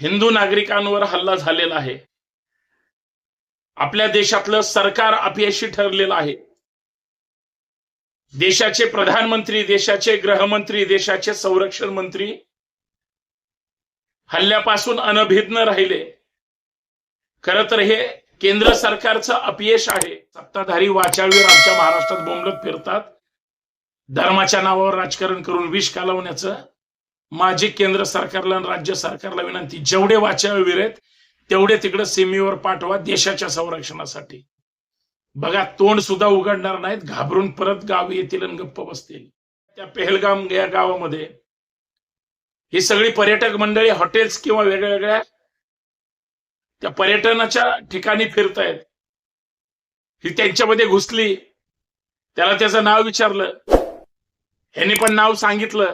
हिंदू नागरिकांवर हल्ला झालेला आहे. आपल्या देशातलं सरकार अपयशी ठरलेलं आहे. देशाचे प्रधानमंत्री देशाचे गृहमंत्री देशाचे संरक्षण मंत्री हल्ल्यापासून अनभिज्ञ राहिले. खर तर हे केंद्र सरकारचं अपयश आहे. सत्ताधारी वाचाळवीर आमच्या महाराष्ट्रात बोंबलत फिरतात. धर्माच्या नावावर राजकारण करून विष कालवण्याचं माझी केंद्र सरकारला आणि राज्य सरकारला विनंती जेवढे वाचावे आहेत तेवढे तिकडे सीमेवर पाठवा देशाच्या संरक्षणासाठी. बघा तोंड सुद्धा उघडणार नाहीत घाबरून परत गाव येतील आणि गप्प बसतील. त्या पेहलगाम या गावामध्ये ही सगळी पर्यटक मंडळी हॉटेल्स किंवा वेगळ्या वेगळ्या त्या पर्यटनाच्या ठिकाणी फिरतायत. ही त्यांच्यामध्ये घुसली. त्याला त्याचं नाव विचारलं. ह्यांनी पण नाव सांगितलं.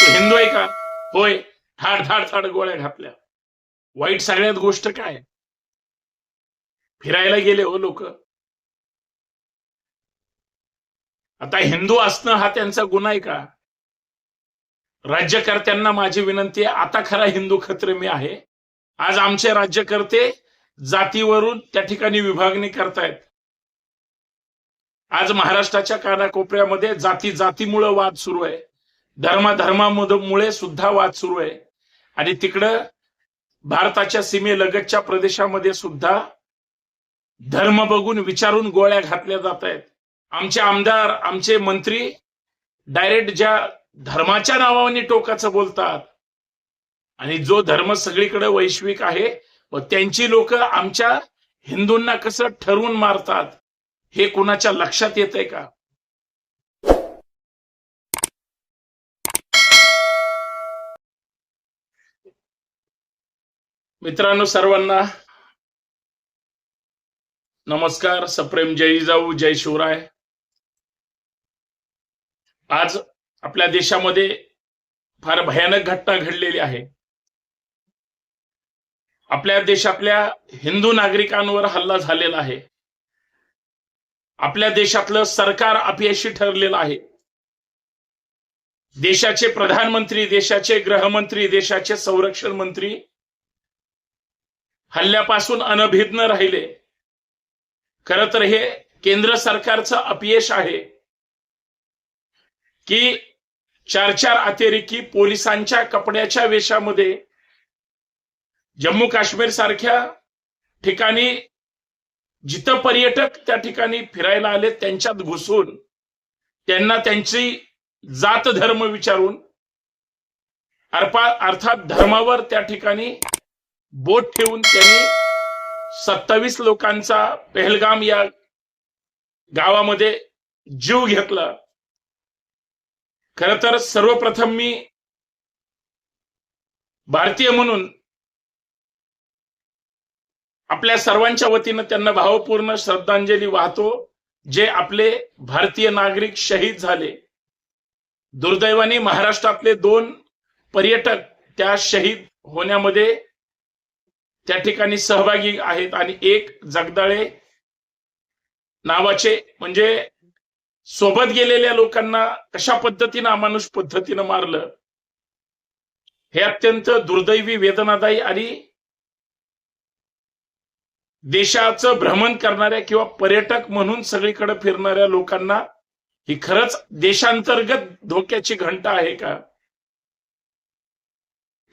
तू हिंदू आहे का? होय. थाड थाड थाड गोळ्या घातल्या वाईट सगळ्यात गोष्ट काय? फिरायला गेले हो लोक. आता हिंदू असणं हा त्यांचा गुन्हा आहे का? राज्यकर्त्यांना माझी विनंती आहे आता खरा हिंदू खत्र मी आहे. आज आमचे राज्यकर्ते जातीवरून त्या ठिकाणी विभागणी करतायत. आज महाराष्ट्राच्या कानाकोपऱ्यामध्ये जाती जातीमुळे वाद सुरू आहे. धर्माधर्मामुळे सुद्धा वाद सुरू आहे. आणि तिकडं भारताच्या सीमेलगतच्या प्रदेशामध्ये सुद्धा धर्म बघून विचारून गोळ्या घातल्या जात आहेत. आमचे आमदार आमचे मंत्री डायरेक्ट ज्या धर्माच्या नावाने टोकाचं बोलतात आणि जो धर्म सगळीकडे वैश्विक आहे व त्यांची लोक आमच्या हिंदूंना कसं ठरवून मारतात हे कुणाच्या लक्षात येत आहे का? मित्रांनो सर्वांना नमस्कार. सप्रेम जय जाऊ जय शिवराय. आज आपल्या देशामध्ये फार भयानक घटना घडलेली आहे. आपल्या देशातल्या हिंदू नागरिकांवर हल्ला झालेला आहे. आपल्या देशातलं सरकार अपयशी ठरलेलं आहे. देशाचे प्रधानमंत्री देशाचे गृहमंत्री देशाचे संरक्षण मंत्री हल्ल्यापासून अनभिज्ञ राहिले. खर तर हे केंद्र सरकारचं अपयश आहे की चार चार अतिरेकी पोलिसांच्या कपड्याच्या वेशामध्ये जम्मू काश्मीर सारख्या ठिकाणी जिथं पर्यटक त्या ठिकाणी फिरायला आले त्यांच्यात घुसून त्यांना त्यांची जात धर्म विचारून अर्थात अर्थात धर्मावर त्या ठिकाणी बोट ठेवून त्यांनी सत्तावीस लोकांचा पेहलगाम या गावामध्ये जीव घेतला. खर तर सर्वप्रथम मी भारतीय म्हणून आपल्या सर्वांच्या वतीनं त्यांना भावपूर्ण श्रद्धांजली वाहतो जे आपले भारतीय नागरिक शहीद झाले. दुर्दैवाने महाराष्ट्रातले दोन पर्यटक त्या शहीद होण्यामध्ये त्या ठिकाणी सहभागी आहेत आणि एक जगदाळे नावाचे म्हणजे सोबत गेलेल्या लोकांना कशा पद्धतीनं अमानुष पद्धतीनं मारलं हे अत्यंत दुर्दैवी वेदनादायी आणि देशाचं भ्रमण करणाऱ्या किंवा पर्यटक म्हणून सगळीकडे फिरणाऱ्या लोकांना ही खरंच देशांतर्गत धोक्याची घंटा आहे का?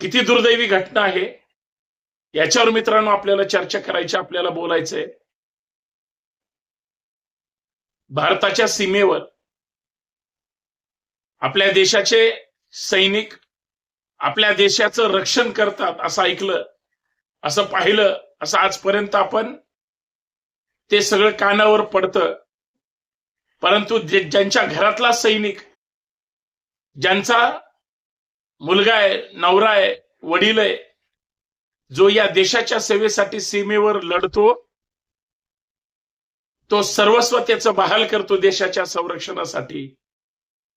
किती दुर्दैवी घटना आहे. याच्यावर मित्रांनो आपल्याला चर्चा करायची आपल्याला बोलायचंय. भारताच्या सीमेवर आपल्या देशाचे सैनिक आपल्या देशाचं रक्षण करतात असं ऐकलं असं पाहिलं असं आजपर्यंत आपण ते सगळं कानावर पडतं. परंतु ज्यांच्या घरातला सैनिक ज्यांचा मुलगा आहे नवरा आहे वडील आहे जो या देशाच्या सेवेसाठी सीमेवर लढतो तो सर्वस्व त्याचं बहाल करतो देशाच्या संरक्षणासाठी.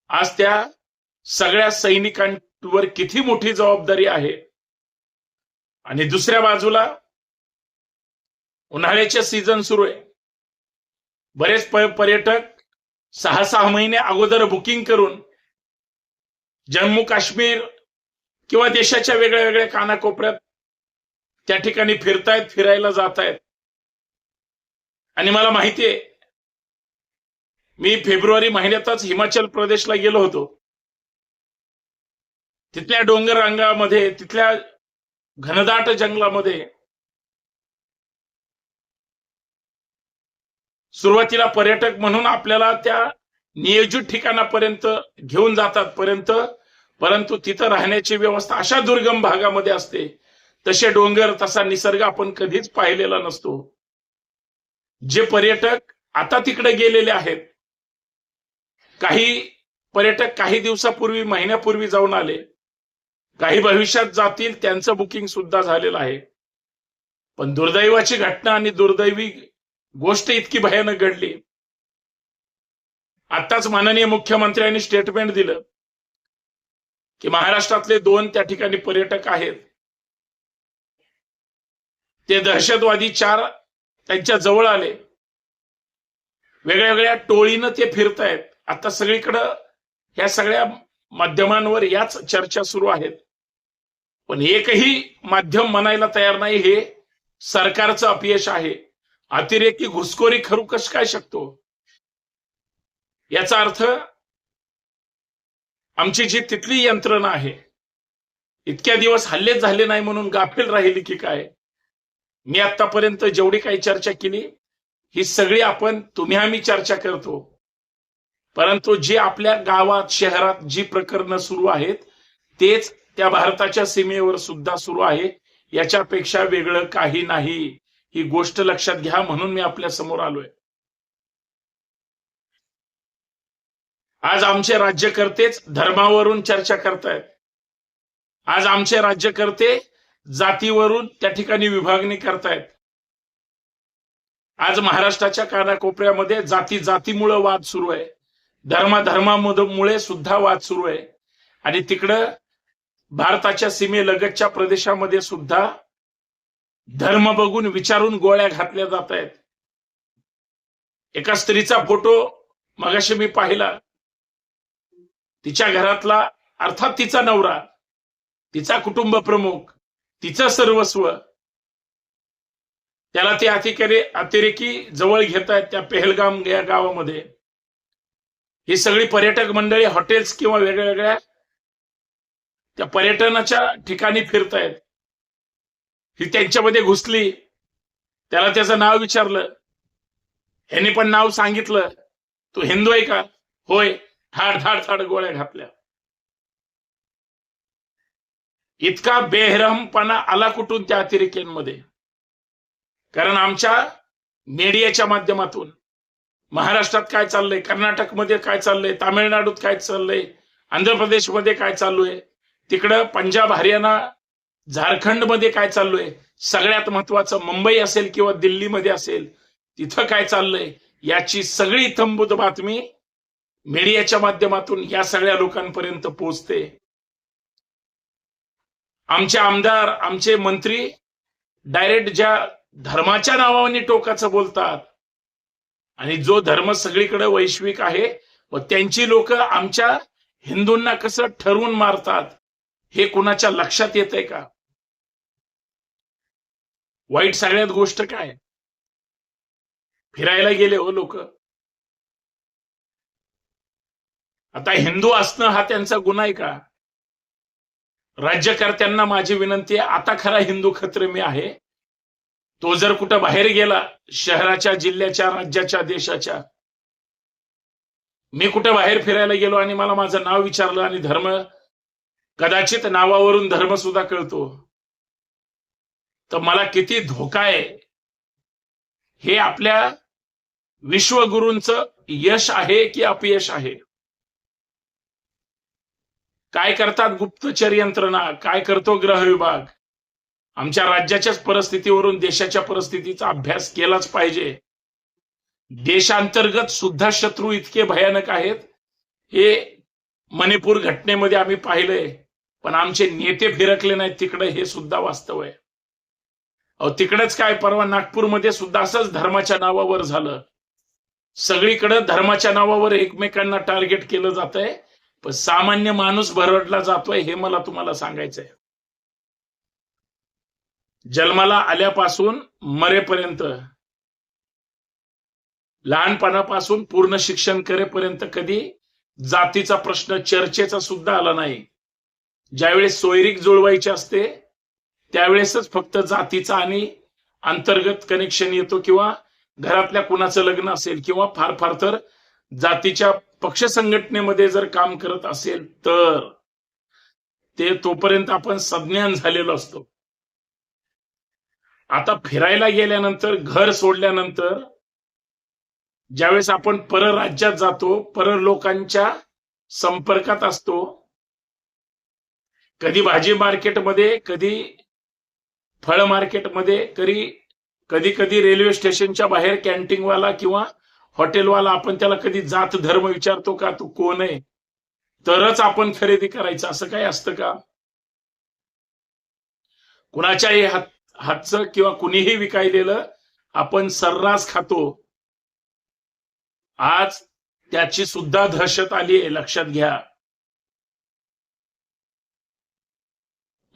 आज त्या सगळ्या सैनिकांवर किती मोठी जबाबदारी आहे. आणि दुसऱ्या बाजूला उन्हाळ्याचे सीझन सुरू आहे. बरेच प- पर्यटक सहा सहा महिने अगोदर बुकिंग करून जम्मू काश्मीर किंवा देशाच्या वेगळ्या वेगळ्या कानाकोपऱ्यात त्या ठिकाणी फिरतायत फिरायला जात आहेत आणि मला माहितीये मी फेब्रुवारी महिन्यातच हिमाचल प्रदेशला गेलो होतो. तिथल्या डोंगर रांगामध्ये तिथल्या घनदाट जंगलामध्ये सुरुवातीला पर्यटक म्हणून आपल्याला त्या नियोजित ठिकाणापर्यंत घेऊन जातात पर्यंत परंतु तिथं राहण्याची व्यवस्था अशा दुर्गम भागामध्ये असते तसे डोंगर तसा निसर्ग आपण कधीच पाहिलेला नसतो. जे पर्यटक आता तिकडे गेलेले आहेत काही पर्यटक काही दिवसापूर्वी महिन्यापूर्वी जाऊन आले. काही भविष्यात जातील त्यांचं बुकिंग सुद्धा झालेलं आहे. पण दुर्दैवाची घटना आणि दुर्दैवी गोष्ट इतकी भयानक घडली. आताच माननीय मुख्यमंत्र्यांनी स्टेटमेंट दिलं की महाराष्ट्रातले दोन त्या ठिकाणी पर्यटक आहेत. ते दहशतवादी चार त्यांच्या जवळ आले. वेगळ्या वेगळ्या टोळीनं ते फिरतायत. आता सगळीकडं ह्या सगळ्या माध्यमांवर याच चर्चा सुरू आहेत. पण एकही माध्यम म्हणायला तयार नाही हे सरकारचं अपयश आहे. अतिरेकी घुसखोरी खरू कस काय शकतो? याचा अर्थ आमची जी तिथली यंत्रणा आहे इतक्या दिवस हल्लेच झाले नाही म्हणून गाफील राहिली की काय? मी आतापर्यंत जेवढी काही चर्चा केली ही सगळी आपण तुम्ही आम्ही चर्चा करतो. परंतु जे आपल्या गावात शहरात जी प्रकरणं सुरू आहेत तेच त्या भारताच्या सीमेवर सुद्धा सुरू आहे. याच्यापेक्षा वेगळं काही नाही. ही गोष्ट लक्षात घ्या म्हणून मी आपल्यासमोर आलोय. आज आमचे राज्यकर्तेच धर्मावरून चर्चा करतायत. आज आमचे राज्यकर्ते जातीवरून त्या ठिकाणी विभागणी करतायत. आज महाराष्ट्राच्या कानाकोपऱ्यामध्ये जाती जातीमुळे वाद सुरू आहे. धर्माधर्मामुळे सुद्धा वाद सुरू आहे. आणि तिकडं भारताच्या सीमेलगतच्या प्रदेशामध्ये सुद्धा धर्म बघून विचारून गोळ्या घातल्या जात आहेत एका स्त्रीचा फोटो मगाशी मी पाहिला. तिच्या घरातला अर्थात तिचा नवरा तिचा कुटुंब प्रमुख तिचं सर्वस्व. त्याला ते अतिकारी अतिरेकी जवळ घेत आहेत त्या पेहलगाम या गावामध्ये. ही सगळी पर्यटक मंडळी हॉटेल्स किंवा वेगळ्या वेगळ्या त्या पर्यटनाच्या ठिकाणी फिरतायत. ही त्यांच्यामध्ये घुसली. त्याला त्याचं नाव विचारलं. ह्यांनी पण नाव सांगितलं. तू हिंदू आहे का? होय. ठाड ठाड ठाड गोळ्या घातल्या. इतका बेहरमपणा आला कुठून त्या अतिरेक्यांमध्ये? कारण आमच्या मीडियाच्या माध्यमातून महाराष्ट्रात काय चाललंय कर्नाटकमध्ये काय चाललंय तामिळनाडूत काय चाललंय आंध्र प्रदेशमध्ये काय चालू आहे तिकडं पंजाब हरियाणा झारखंडमध्ये काय चालू आहे सगळ्यात महत्वाचं मुंबई असेल किंवा दिल्लीमध्ये असेल तिथं काय चाललंय याची सगळी थंबूत बातमी मीडियाच्या माध्यमातून या सगळ्या लोकांपर्यंत पोहोचते. आमचे आमदार आमचे मंत्री डायरेक्ट ज्या धर्माच्या नावाने टोकाचं बोलतात आणि जो धर्म सगळीकडे वैश्विक आहे व त्यांची लोक आमच्या हिंदूंना कसं ठरवून मारतात हे कुणाच्या लक्षात येत आहे का? वाईट सगळ्यात गोष्ट काय? फिरायला गेले हो लोक. आता हिंदू असणं हा त्यांचा गुन्हा आहे का? राज्यकर्त्यांना माझी विनंती आहे आता खरा हिंदू खत्र मी आहे. तो जर कुठं बाहेर गेला शहराच्या जिल्ह्याच्या राज्याच्या देशाच्या मी कुठं बाहेर फिरायला गेलो आणि मला माझं नाव विचारलं आणि धर्म कदाचित नावावरून धर्म सुद्धा कळतो तर मला किती धोका आहे. हे आपल्या विश्वगुरूंचं यश आहे की अपयश आहे? काय करतात गुप्तचर यंत्रणा? काय करतो ग्रह विभाग? आमच्या राज्याच्याच परिस्थितीवरून देशाच्या परिस्थितीचा अभ्यास केलाच पाहिजे. देशांतर्गत सुद्धा शत्रू इतके भयानक आहेत. हे मणिपूर घटनेमध्ये आम्ही पाहिलंय. पण आमचे नेते फिरकले नाहीत तिकडे हे सुद्धा वास्तव आहे. अहो तिकडेच काय परवा नागपूरमध्ये सुद्धा असंच धर्माच्या नावावर झालं. सगळीकडे धर्माच्या नावावर एकमेकांना टार्गेट केलं जात आहे पण सामान्य माणूस भरवटला जातोय हे मला तुम्हाला सांगायचंय. जन्माला आल्यापासून मरेपर्यंत लहानपणापासून पूर्ण शिक्षण करेपर्यंत कधी जातीचा प्रश्न चर्चेचा सुद्धा आला नाही. ज्यावेळेस सोयरीक जुळवायची असते त्यावेळेसच फक्त जातीचा आणि अंतर्गत कनेक्शन येतो किंवा घरातल्या कुणाचं लग्न असेल किंवा फार फार तर जातीच्या पक्ष संघटनेमध्ये जर काम करत असेल तर ते तोपर्यंत आपण सज्ञान झालेलो असतो. आता फिरायला गेल्यानंतर घर सोडल्यानंतर ज्यावेळेस आपण परराज्यात जातो पर लोकांच्या संपर्कात असतो कधी भाजी मार्केटमध्ये कधी फळ मार्केटमध्ये कधी कधी कधी रेल्वे स्टेशनच्या बाहेर कॅन्टीनवाला किंवा हॉटेलवाला आपण त्याला कधी जात धर्म विचारतो का? तू कोण आहे? तरच आपण खरेदी करायचं असं काही असतं का? कुणाच्याही हात हातचं किंवा कुणीही विकायलेलं आपण सर्रास खातो. आज त्याची सुद्धा दहशत आली आहे लक्षात घ्या.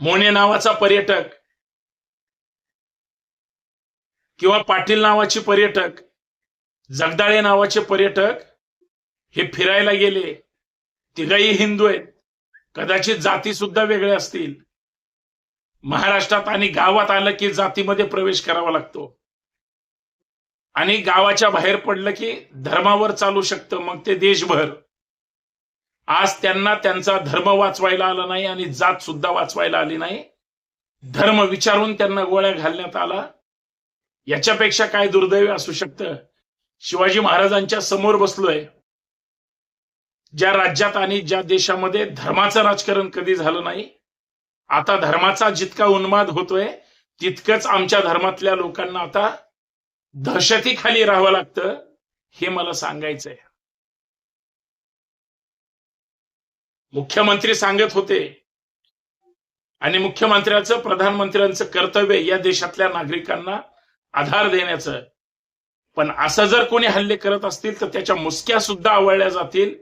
मोने नावाचा पर्यटक किंवा पाटील नावाचे पर्यटक जगदाळे नावाचे पर्यटक हे फिरायला गेले. तिघही हिंदू आहेत. कदाचित जाती सुद्धा वेगळ्या असतील. महाराष्ट्रात आणि गावात आलं की जातीमध्ये प्रवेश करावा लागतो. आणि गावाच्या बाहेर पडलं की धर्मावर चालू शकतं. मग ते देशभर. आज त्यांना त्यांचा धर्म वाचवायला आला नाही आणि जात सुद्धा वाचवायला आली नाही. धर्म विचारून त्यांना गोळ्या घालण्यात आला. याच्यापेक्षा काय दुर्दैव असू शकतं? शिवाजी महाराजांच्या समोर बसलोय. ज्या राज्यात आणि ज्या देशामध्ये धर्माचं राजकारण कधी झालं नाही आता धर्माचा जितका उन्माद होतोय तितकंच आमच्या धर्मातल्या लोकांना आता दहशतीखाली राहावं लागतं हे मला सांगायचंय. मुख्यमंत्री सांगत होते आणि मुख्यमंत्र्याचं प्रधानमंत्र्यांचं कर्तव्य या देशातल्या नागरिकांना आधार देण्याचं पण असं जर कोणी हल्ले करत असतील तर त्याच्या मुसक्या सुद्धा आवळल्या जातील.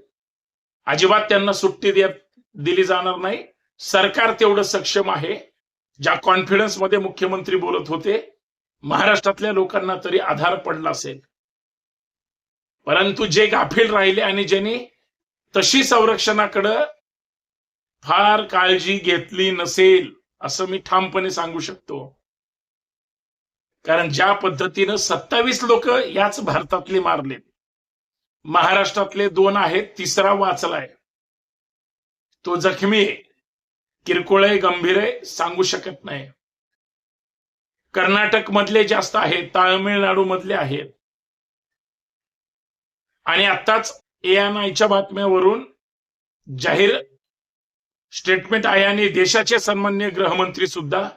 अजिबात त्यांना सुट्टी देत दिली जाणार नाही. सरकार तेवढं सक्षम आहे ज्या कॉन्फिडन्समध्ये मुख्यमंत्री बोलत होते महाराष्ट्रातल्या लोकांना तरी आधार पडला असेल. परंतु जे गाफील राहिले आणि ज्यांनी तशी संरक्षणाकडं फार काळजी घेतली नसेल असं मी ठामपणे सांगू शकतो. कारण ज्या पद्धतीनं सत्तावीस लोक याच भारतातले मारले. महाराष्ट्रातले दोन आहेत तिसरा वाचलाय. तो जखमी आहे. किरकोळ आहे गंभीर आहे सांगू शकत नाही. कर्नाटक मधले जास्त आहेत तामिळनाडू मधले आहेत. आणि आत्ताच एएनआयच्या बातम्यावरून जाहीर स्टेटमेंट आहे आणि देशाचे सन्मान्य गृहमंत्री सुद्धा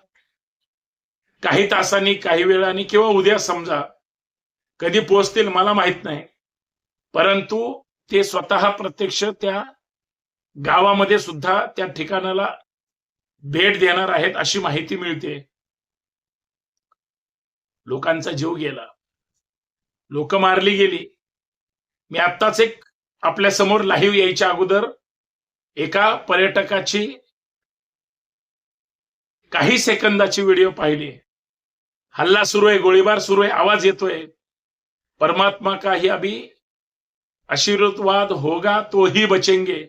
काही तासांनी काही वेळाने किंवा उद्या समजा कधी पोहोचतील मला माहीत नाही. परंतु ते स्वतः प्रत्यक्ष त्या गावामध्ये सुद्धा त्या ठिकाणाला भेट देणार आहेत अशी माहिती मिळते. लोकांचा जीव गेला. लोक मारली गेली. मी आत्ताच एक आपल्यासमोर लाईव्ह यायच्या अगोदर एका पर्यटकाची काही सेकंदाची व्हिडिओ पाहिली. हल्ला सुरू आहे गोळीबार सुरू आहे आवाज येतोय. परमात्मा का ही अभी आशीर्वाद होगा तो ही बचेंगे.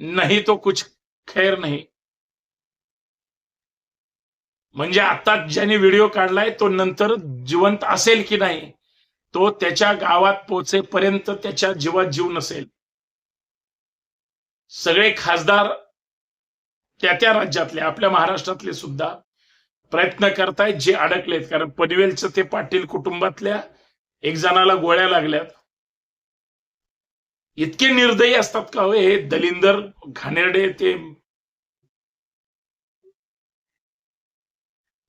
नाही तो कुछ खैर नाही. म्हणजे आता ज्याने व्हिडिओ काढलाय तो नंतर जिवंत असेल की नाही तो त्याच्या गावात पोचेपर्यंत त्याच्या जीवात जीव नसेल. सगळे खासदार त्या त्या राज्यातले आपल्या महाराष्ट्रातले सुद्धा. प्रयत्न करतायत जे अडकलेत. कारण पनवेलचं ते पाटील कुटुंबातल्या एक जणाला गोळ्या लागल्यात. इतके निर्दयी असतात का हो हे? दलिंदर घाणेरडे ते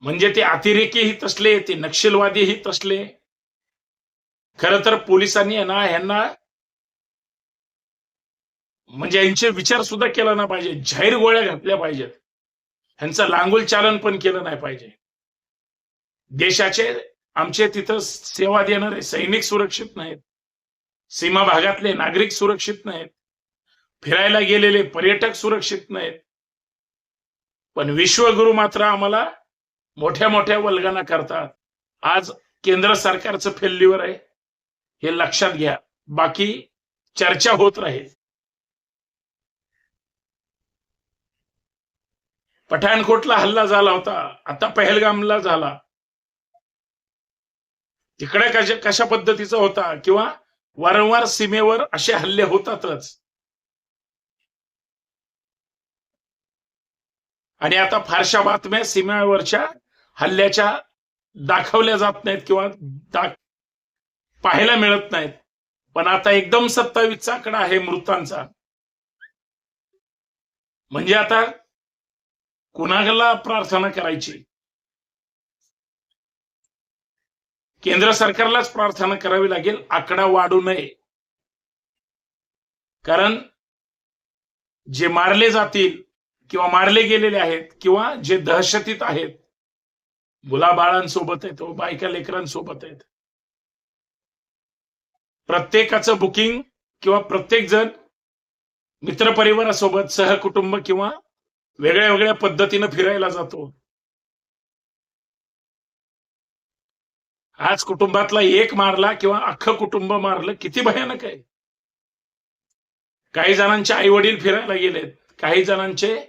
म्हणजे ते अतिरेकीही तसले ते नक्षलवादीही तसले. खर तर पोलिसांनी ना ह्यांना म्हणजे यांचे विचार सुद्धा केला ना पाहिजे. जाहीर गोळ्या घातल्या पाहिजेत. ह्यांचं लांगुल चालन पण केलं नाही पाहिजे. देशाचे आमचे तिथं सेवा देणारे सैनिक सुरक्षित नाहीत. सीमा भागातले नागरिक सुरक्षित नाहीत. फिरायला गेलेले पर्यटक सुरक्षित नाहीत. पण विश्वगुरु मात्र आम्हाला मोठ्या मोठ्या वल्गना करतात. आज केंद्र सरकारचं फेल्युअर आहे. हे लक्षात घ्या. बाकी चर्चा होत राहील. पठाणकोटला हल्ला झाला होता. आता पहलगामला झाला. तिकडे कशा कशा पद्धतीचा होता? किंवा वारंवार सीमेवर असे हल्ले होतातच. आणि आता फारशा बातम्या सीमेवरच्या हल्ल्याच्या दाखवल्या जात नाहीत किंवा दाख पाहायला मिळत नाहीत. पण आता एकदम सत्तावीसचा आकडा आहे मृतांचा. म्हणजे आता कुणाला प्रार्थना करायची? केंद्र सरकारलाच प्रार्थना करावी लागेल आकडा वाढू नये. कारण जे मारले जातील किंवा मारले गेलेले आहेत किंवा जे दहशतीत आहेत मुलाबाळांसोबत आहेत व बायका लेकरांसोबत आहेत. प्रत्येकाचं बुकिंग किंवा प्रत्येक जण मित्रपरिवारासोबत सहकुटुंब किंवा वेगळ्या वेगळ्या पद्धतीनं फिरायला जातो. आज कुटुंबातला एक मारला किंवा अख्खं कुटुंब मारलं किती भयानक आहे. काही जणांचे आई वडील फिरायला गेलेत काही जणांचे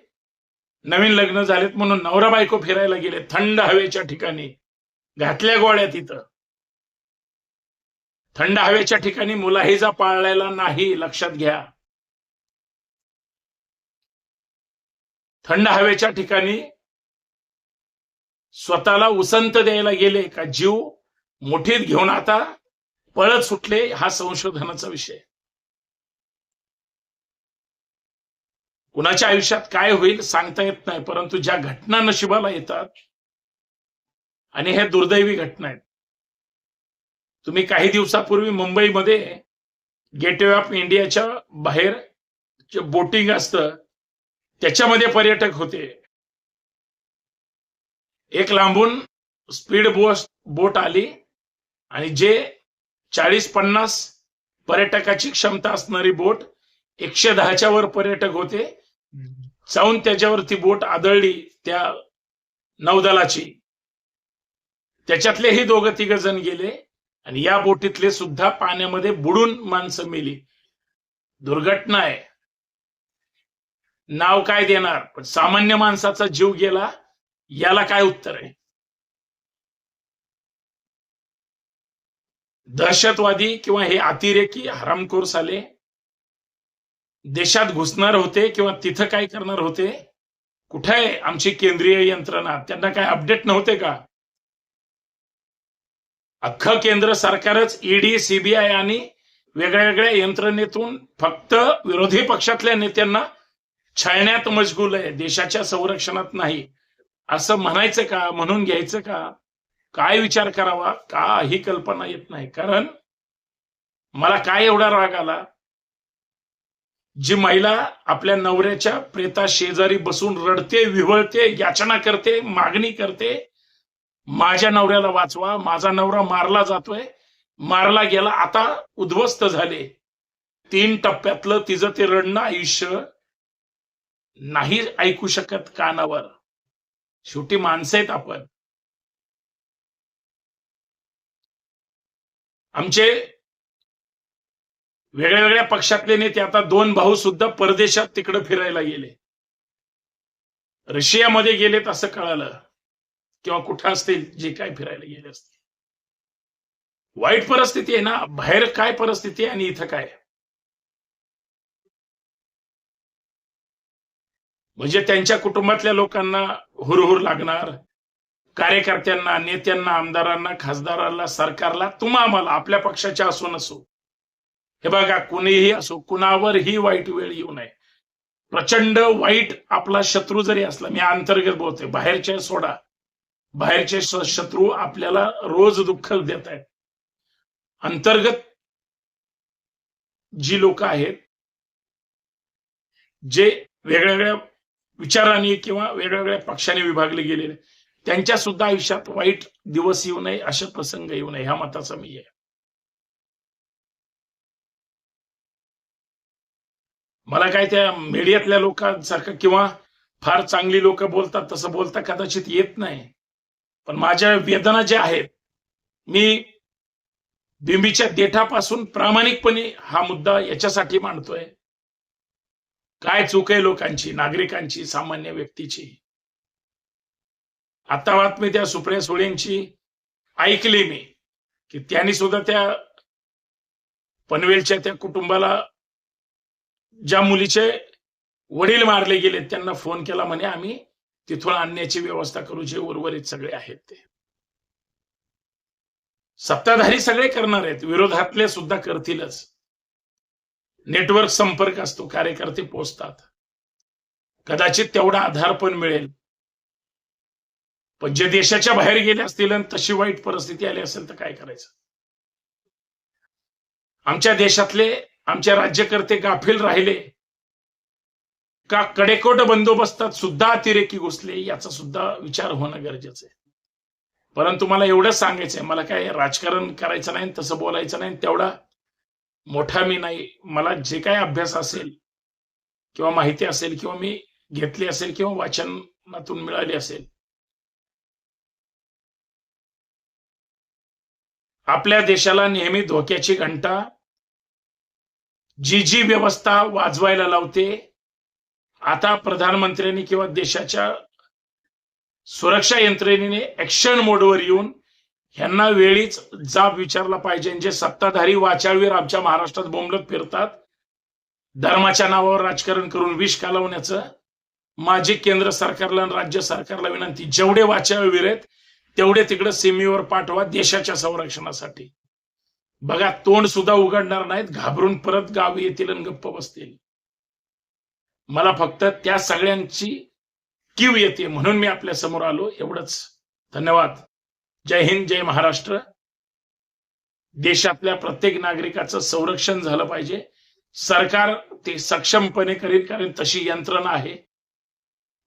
नवीन लग्न झालेत म्हणून नवरा बायको फिरायला गेले थंड हवेच्या ठिकाणी घातल्या गोळ्या तिथं. थंड हवेच्या ठिकाणी मुलाहिजा पाळलेला नाही लक्षात घ्या. थंड हवेच्या ठिकाणी स्वतःला उसंत द्यायला गेले का जीव मुठीत घेऊन आता पळत सुटले हा संशोधनाचा विषय. कुणाच्या आयुष्यात काय होईल सांगता येत नाही परंतु ज्या घटना नशिबाला येतात आणि हे दुर्दैवी घटना आहेत. तुम्ही काही दिवसापूर्वी मुंबईमध्ये गेटवे ऑफ इंडियाच्या बाहेर जे बोटिंग असतं त्याच्यामध्ये पर्यटक होते. एक लांबून स्पीड बोट बोट आली आणि जे चाळीस पन्नास पर्यटकाची क्षमता असणारी बोट एकशे दहाच्या वर पर्यटक होते. जाऊन त्याच्यावरती बोट आदळली त्या नौदलाची. त्याच्यातलेही दोघं तिघ जण गेले आणि या बोटीतले सुद्धा पाण्यामध्ये बुडून माणसं मेली. दुर्घटना आहे. नाव काय देणार? पण सामान्य माणसाचा जीव गेला याला काय उत्तर आहे? दहशतवादी किंवा हे अतिरेकी हरामखोर साले देशात घुसणार होते किंवा तिथं काय करणार होते? कुठे आहे आमची केंद्रीय यंत्रणा? त्यांना काय अपडेट नव्हते का? अख्खं केंद्र सरकारच ईडी सीबीआय आणि वेगळ्या वेगळ्या यंत्रणेतून फक्त विरोधी पक्षातल्या नेत्यांना छळण्यात मशगूल आहे देशाच्या संरक्षणात नाही. असं म्हणायचं का म्हणून घ्यायचं का? काय विचार करावा? का ही कल्पना येत नाही. कारण मला काय एवढा राग आला? जी महिला आपल्या नवऱ्याच्या प्रेता शेजारी बसून रडते विवळते याचना करते मागणी करते माझ्या नवऱ्याला वाचवा माझा नवरा मारला जातोय मारला गेला आता उद्ध्वस्त झाले. तीन टप्प्यातलं तिचं ते रडणं आयुष्य नाही ऐकू शकत कानावर. शेवटी माणसं आहेत आपण. आमचे वेगळ्या वेगळ्या पक्षातले नेते आता दोन भाऊ सुद्धा परदेशात तिकडे फिरायला गेले. रशियामध्ये गेलेत असं कळालं. किंवा कुठं असतील जे काय फिरायला गेले असतील. वाईट परिस्थिती आहे ना बाहेर काय परिस्थिती आहे आणि इथं काय? म्हणजे त्यांच्या कुटुंबातल्या लोकांना हुरहुर लागणार कार्यकर्त्यांना नेत्यांना आमदारांना खासदारांना सरकारला तुम्हा आम्हाला आपल्या पक्षाच्या असो नसो. हे बघा कुणीही असो कुणावरही वाईट वेळ येऊ नये. प्रचंड वाईट आपला शत्रू जरी असला मी अंतर्गत बोलतोय बाहेरचे सोडा. बाहेरचे शत्रू आपल्याला रोज दुःख देत आहेत. अंतर्गत जी लोक आहेत जे वेगळ्या वेगळ्या विचारांनी किंवा वेगवेगळ्या पक्षाने विभागले गेलेले. त्यांच्या सुद्धा आयुष्यात वाईट दिवस येऊ नये असे प्रसंग येऊ नये ह्या मताचा मी आहे. मला काय त्या मीडियातल्या लोकांसारखं किंवा फार चांगली लोक बोलतात तसं बोलता कदाचित येत नाही. पण माझ्या वेदना ज्या आहेत मी बिंबीच्या देठापासून प्रामाणिकपणे हा मुद्दा याच्यासाठी मांडतोय. काय चूक आहे लोकांची नागरिकांची सामान्य व्यक्तीची? आता बातमी त्या सुप्रिया सुळेंची ऐकली मी की त्यांनी सुद्धा त्या पनवेलच्या त्या कुटुंबाला ज्या मुलीचे वडील मारले गेले त्यांना फोन केला म्हणे आम्ही तिथून आणण्याची व्यवस्था करू जे उर्वरित सगळे आहेत ते. सत्ताधारी सगळे करणार आहेत विरोधातले सुद्धा करतीलच. नेटवर्क संपर्क असतो कार्यकर्ते पोचतात. कदाचित तेवढा आधार पण मिळेल. पण जे देशाच्या बाहेर गेले असतील आणि तशी वाईट परिस्थिती आली असेल तर काय करायचं? आमच्या देशातले आमचे राज्यकर्ते गाफील राहिले. का कडेकोट बंदोबस्तात सुद्धा अतिरेकी घुसले याचा सुद्धा विचार होणं गरजेचं आहे. परंतु मला एवढंच सांगायचंय मला काय राजकारण करायचं नाही तसं बोलायचं नाही तेवढा मोठा मी नाही. मला जे काय अभ्यास असेल किंवा माहिती असेल किंवा मी घेतली असेल किंवा वाचनातून मिळाली असेल. आपल्या देशाला नेहमी धोक्याची घंटा जी जी व्यवस्था वाजवायला लावते आता प्रधानमंत्र्यांनी किंवा देशाच्या सुरक्षा यंत्रणेने ऍक्शन मोडवर येऊन ह्यांना वेळीच जाब विचारला पाहिजे. जे सत्ताधारी वाचाळवीर आमच्या महाराष्ट्रात बोंबलत फिरतात धर्माच्या नावावर राजकारण करून विष कालवण्याचं माझी केंद्र सरकारला आणि राज्य सरकारला विनंती जेवढे वाचाळवीर आहेत तेवढे तिकडे सीमेवर पाठवा देशाच्या संरक्षणासाठी. बघा तोंड सुद्धा उघडणार नाहीत घाबरून परत गावी येतील आणि गप्प बसतील. मला फक्त त्या सगळ्यांची कीव येते म्हणून मी आपल्यासमोर आलो. एवढंच. धन्यवाद. जय हिंद जय महाराष्ट्र. देशातल्या प्रत्येक नागरिकाचं संरक्षण झालं पाहिजे. सरकार ते सक्षमपणे करील कारण तशी यंत्रणा आहे.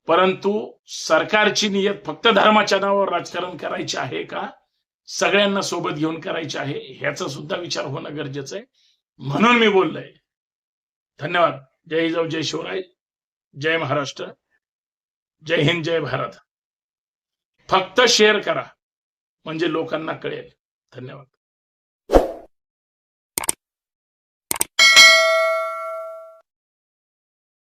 परंतु सरकारची नियत फक्त धर्माच्या नावावर राजकारण करायचे आहे का? सगळ्यांना सोबत घेऊन करायचे आहे ह्याचा सुद्धा विचार होणं गरजेचं आहे. म्हणून मी बोललोय. धन्यवाद. जय जाऊ जय शिवराय. जय महाराष्ट्र. जय हिंद जय भारत. फक्त शेअर करा. म्हणजे लोकांना कळेल. धन्यवाद.